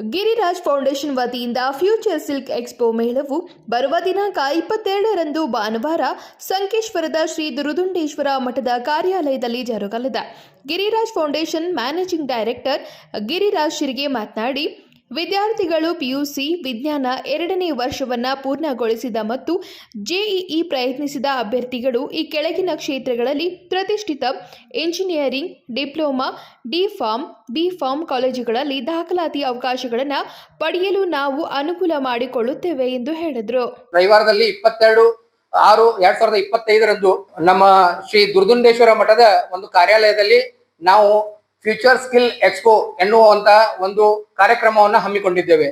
Giriraj foundation ವತಿಯಿಂದ future silk expo ಮೇಳವು ಬರುವ ದಿನಾಂಕ ಇಪ್ಪತ್ತೆರಡರಂದು ಭಾನುವಾರ ಸಂಕೇಶ್ವರದ ಶ್ರೀ ದುರುದುಂಡೇಶ್ವರ ಮಠದ ಕಾರ್ಯಾಲಯದಲ್ಲಿ ಜರುಗಲಿದೆ. Giriraj foundation managing director Giriraj Shirge ಮಾತನಾಡಿ ವಿದ್ಯಾರ್ಥಿಗಳು ಪಿಯುಸಿ ವಿಜ್ಞಾನ ಎರಡನೇ ವರ್ಷವನ್ನ ಪೂರ್ಣಗೊಳಿಸಿದ ಮತ್ತು ಜೆಇಇ ಪ್ರಯತ್ನಿಸಿದ ಅಭ್ಯರ್ಥಿಗಳು ಈ ಕೆಳಗಿನ ಕ್ಷೇತ್ರಗಳಲ್ಲಿ ಪ್ರತಿಷ್ಠಿತ engineering diploma D pharm B pharm ಕಾಲೇಜುಗಳಲ್ಲಿ ದಾಖಲಾತಿ ಅವಕಾಶಗಳನ್ನು ಪಡೆಯಲು ನಾವು ಅನುಕೂಲ ಮಾಡಿಕೊಳ್ಳುತ್ತೇವೆ ಎಂದು ಹೇಳಿದರು. ರವಿವಾರದಲ್ಲಿ ಇಪ್ಪತ್ತೆರಡು, ಆರು, ಎರಡ್ ಸಾವಿರದ ಇಪ್ಪತ್ತೈದರಂದು ನಮ್ಮ ಶ್ರೀ ದುರ್ದುಂಡೇಶ್ವರ ಮಠದ ಒಂದು ಕಾರ್ಯಾಲಯದಲ್ಲಿ ನಾವು ಫ್ಯೂಚರ್ ಸ್ಕಿಲ್ ಎಕ್ಸ್ಪೋ ಎನ್ನುವಂತ ಒಂದು ಕಾರ್ಯಕ್ರಮವನ್ನು ಹಮ್ಮಿಕೊಂಡಿದ್ದೇವೆ.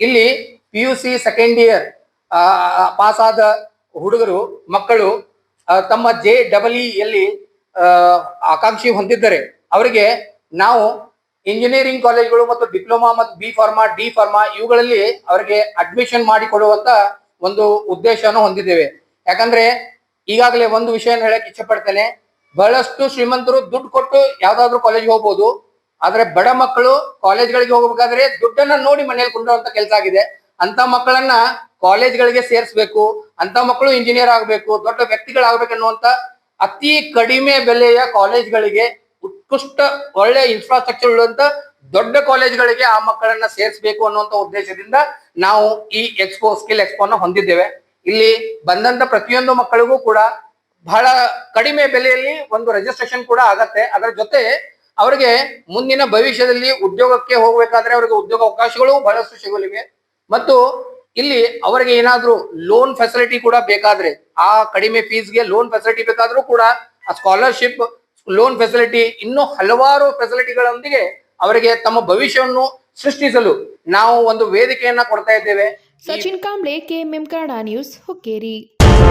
ಇಲ್ಲಿ P U C second year pass ಆದ ಹುಡುಗರು ಮಕ್ಕಳು ತಮ್ಮ ಜೆ ಡಬಲ್ ಯಲ್ಲಿ ಆ, ಆಕಾಂಕ್ಷಿ ಹೊಂದಿದ್ದರೆ ಅವರಿಗೆ ನಾವು ಇಂಜಿನಿಯರಿಂಗ್ ಕಾಲೇಜ್ಗಳು ಮತ್ತು ಡಿಪ್ಲೊಮಾ ಮತ್ತು ಬಿ ಫಾರ್ಮಾ ಡಿ ಫಾರ್ಮಾ ಇವುಗಳಲ್ಲಿ ಅವರಿಗೆ ಅಡ್ಮಿಷನ್ ಮಾಡಿಕೊಡುವಂತ ಒಂದು ಉದ್ದೇಶವನ್ನು ಹೊಂದಿದ್ದೇವೆ. ಯಾಕಂದ್ರೆ ಈಗಾಗಲೇ ಒಂದು ವಿಷಯ ಹೇಳಕ್ ಇಚ್ಛೆ ಪಡ್ತೇನೆ. ಬಹಳಷ್ಟು ಶ್ರೀಮಂತರು ದುಡ್ಡು ಕೊಟ್ಟು ಯಾವ್ದಾದ್ರು ಕಾಲೇಜ್ ಹೋಗ್ಬೋದು. ಆದ್ರೆ ಬಡ ಮಕ್ಕಳು ಕಾಲೇಜ್ಗಳಿಗೆ ಹೋಗ್ಬೇಕಾದ್ರೆ ದುಡ್ಡನ್ನ ನೋಡಿ ಮನೇಲಿ ಕೊಂಡುವಂತ ಕೆಲಸ ಆಗಿದೆ. ಅಂತ ಮಕ್ಕಳನ್ನ ಕಾಲೇಜ್ಗಳಿಗೆ ಸೇರಿಸಬೇಕು. ಅಂತ ಮಕ್ಕಳು ಇಂಜಿನಿಯರ್ ಆಗಬೇಕು, ದೊಡ್ಡ ವ್ಯಕ್ತಿಗಳಾಗಬೇಕನ್ನುವಂತ ಅತಿ ಕಡಿಮೆ ಬೆಲೆಯ ಕಾಲೇಜ್ಗಳಿಗೆ ಉತ್ಕೃಷ್ಟ ಒಳ್ಳೆ ಇನ್ಫ್ರಾಸ್ಟ್ರಕ್ಚರ್ ಇರುವಂತ ದೊಡ್ಡ ಕಾಲೇಜ್ಗಳಿಗೆ ಆ ಮಕ್ಕಳನ್ನ ಸೇರಿಸಬೇಕು ಅನ್ನುವಂತ ಉದ್ದೇಶದಿಂದ ನಾವು ಈ ಎಕ್ಸ್ಪೋ ಸ್ಕಿಲ್ ಎಕ್ಸ್ಪೋನ ಹೊಂದಿದ್ದೇವೆ. ಇಲ್ಲಿ ಬಂದಂತ ಪ್ರತಿಯೊಂದು ಮಕ್ಕಳಿಗೂ ಕೂಡ ಬಹಳ ಕಡಿಮೆ ಬೆಲೆಯಲ್ಲಿ ಒಂದು ರಿಜಿಸ್ಟ್ರೇಷನ್ ಕೂಡ ಆಗತ್ತೆ. ಅದರ ಜೊತೆ ಅವರಿಗೆ ಮುಂದಿನ ಭವಿಷ್ಯದಲ್ಲಿ ಉದ್ಯೋಗಕ್ಕೆ ಹೋಗಬೇಕಾದ್ರೆ ಅವರಿಗೆ ಉದ್ಯೋಗ ಅವಕಾಶಗಳು ಬಹಳಷ್ಟು ಸಿಗಲಿವೆ. ಮತ್ತು ಇಲ್ಲಿ ಅವರಿಗೆ ಏನಾದ್ರೂ ಲೋನ್ ಫೆಸಿಲಿಟಿ ಕೂಡ ಬೇಕಾದ್ರೆ, ಆ ಕಡಿಮೆ ಫೀಸ್ಗೆ ಲೋನ್ ಫೆಸಿಲಿಟಿ ಬೇಕಾದರೂ ಕೂಡ ಆ ಸ್ಕಾಲರ್ಶಿಪ್ ಲೋನ್ ಫೆಸಿಲಿಟಿ ಇನ್ನೂ ಹಲವಾರು ಫೆಸಿಲಿಟಿಗಳೊಂದಿಗೆ ಅವರಿಗೆ ತಮ್ಮ ಭವಿಷ್ಯವನ್ನು ಸೃಷ್ಟಿಸಲು ನಾವು ಒಂದು ವೇದಿಕೆಯನ್ನ ಕೊಡ್ತಾ ಇದ್ದೇವೆ. Sachin Kamble KMM Kannada news, Hukkeri.